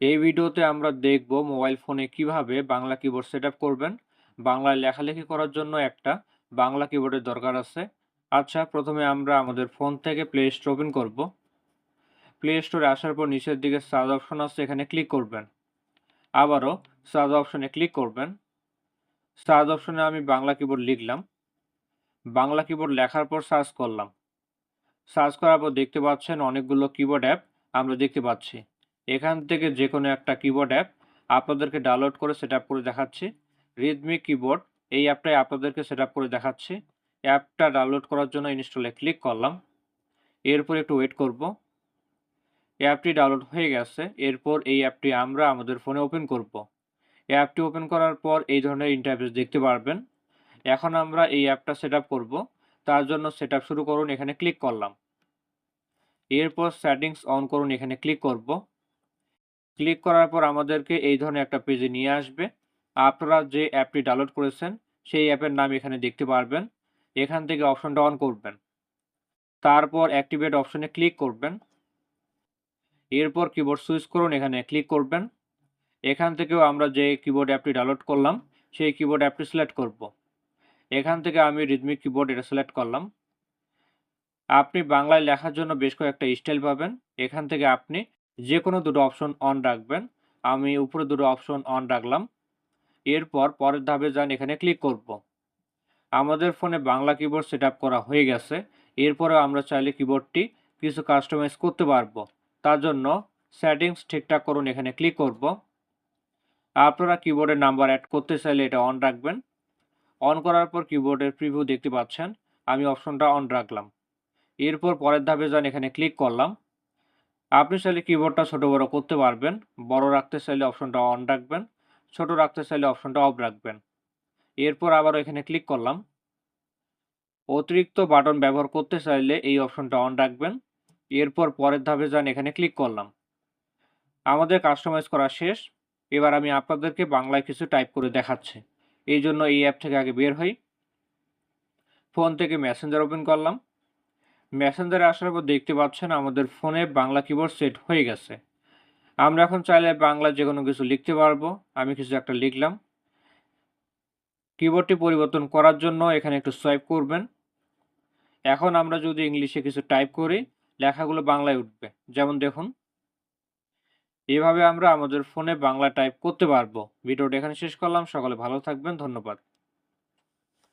এই ভিডিওতে আমরা দেখব মোবাইল ফোনে কীভাবে বাংলা কিবোর্ড সেট করবেন। বাংলায় লেখালেখি করার জন্য একটা বাংলা কিবোর্ডের দরকার আছে। আচ্ছা প্রথমে আমরা আমাদের ফোন থেকে প্লে স্টোর ওপেন করব। প্লে স্টোরে আসার পর নিচের দিকে সার্চ অপশন আছে, এখানে ক্লিক করবেন। আবারও সার্চ অপশনে ক্লিক করবেন। সার্চ অপশনে আমি বাংলা কিবোর্ড লিখলাম। বাংলা কিবোর্ড লেখার পর সার্চ করলাম। সার্চ করার পর দেখতে পাচ্ছেন অনেকগুলো কিবোর্ড অ্যাপ আমরা দেখতে পাচ্ছি। এখান থেকে যে কোনো একটা কিবোর্ড অ্যাপ আপনাদেরকে ডাউনলোড করে সেট করে দেখাচ্ছি। রিদমি কিবোর্ড এই অ্যাপটাই আপনাদেরকে সেট করে দেখাচ্ছি। অ্যাপটা ডাউনলোড করার জন্য ইনস্টলে ক্লিক করলাম। এরপর একটু ওয়েট করব। অ্যাপটি ডাউনলোড হয়ে গেছে। এরপর এই অ্যাপটি আমরা আমাদের ফোনে ওপেন করব। অ্যাপটি ওপেন করার পর এই ধরনের ইন্টারফেস দেখতে পারবেন। এখন আমরা এই অ্যাপটা সেট করব। তার জন্য সেট শুরু করুন, এখানে ক্লিক করলাম। এরপর সেটিংস অন করুন, এখানে ক্লিক করব। ক্লিক করার পর আমাদেরকে এই ধরনের একটা পেজে নিয়ে আসবে। আপনারা যে অ্যাপটি ডাউনলোড করেছেন, সেই অ্যাপের নাম এখানে দেখতে পারবেন। এখান থেকে অপশনটা অন করবেন। তারপর অ্যাক্টিভেট অপশনে ক্লিক করবেন। এরপর কিবোর্ড সুইচ করুন, এখানে ক্লিক করবেন। এখান থেকেও আমরা যে কিবোর্ড অ্যাপটি ডাউনলোড করলাম, সেই কিবোর্ড অ্যাপটি সিলেক্ট করব। এখান থেকে আমি রিদমিক কিবোর্ড এটা সিলেক্ট করলাম। আপনি বাংলায় লেখার জন্য বেশ কয়েকটা স্টাইল পাবেন। এখান থেকে আপনি যে কোনো দুটো অপশন অন রাখবেন। আমি উপরে দুটো অপশন অন রাখলাম। এরপর পরের ধাপে যান এখানে ক্লিক করব। আমাদের ফোনে বাংলা কিবোর্ড সেট করা হয়ে গেছে। এরপরে আমরা চাইলে কিবোর্ডটি কিছু কাস্টমাইজ করতে পারব। তার জন্য সেটিংস ঠিকঠাক করুন, এখানে ক্লিক করব। আপনারা কিবোর্ডের নাম্বার অ্যাড করতে চাইলে এটা অন রাখবেন। অন করার পর কিবোর্ডের প্রিভিউ দেখতে পাচ্ছেন। আমি অপশনটা অন রাখলাম। এরপর পরের ধাপে যান এখানে ক্লিক করলাম আপনি চাইলে কিবোর্ডটা ছোট বড় করতে পারবেন। বড় রাখতে চাইলে অপশনটা অন রাখবেন। ছোট রাখতে চাইলে অপশনটা অফ রাখবেন। এরপর আবার এখানে ক্লিক করলাম। অতিরিক্ত বাটন ব্যবহার করতে চাইলে এই অপশনটা অন রাখবেন। এরপর পরের ধাপে যান, এখানে ক্লিক করলাম। আমাদের কাস্টমাইজ করা শেষ। এবার আমি আপনাদেরকে বাংলায় কিছু টাইপ করে দেখাচ্ছি। এই জন্য এই অ্যাপ থেকে আগে বের হই। ফোন থেকে মেসেঞ্জার ওপেন করলাম। মেসেঞ্জারে আসার পর দেখতে পাচ্ছেন আমাদের ফোনে বাংলা কিবোর্ড সেট হয়ে গেছে। আমরা এখন চাইলে বাংলা যে কোনো কিছু লিখতে পারব। আমি কিছু একটা লিখলাম। কিবোর্ডটি পরিবর্তন করার জন্য এখানে একটু সোয়াইপ করবেন। এখন আমরা যদি ইংলিশে কিছু টাইপ করি, লেখাগুলো বাংলায় উঠবে। যেমন দেখুন, এভাবে আমরা আমাদের ফোনে বাংলা টাইপ করতে পারব। ভিডিওটা এখানে শেষ করলাম। সকলে ভালো থাকবেন। ধন্যবাদ।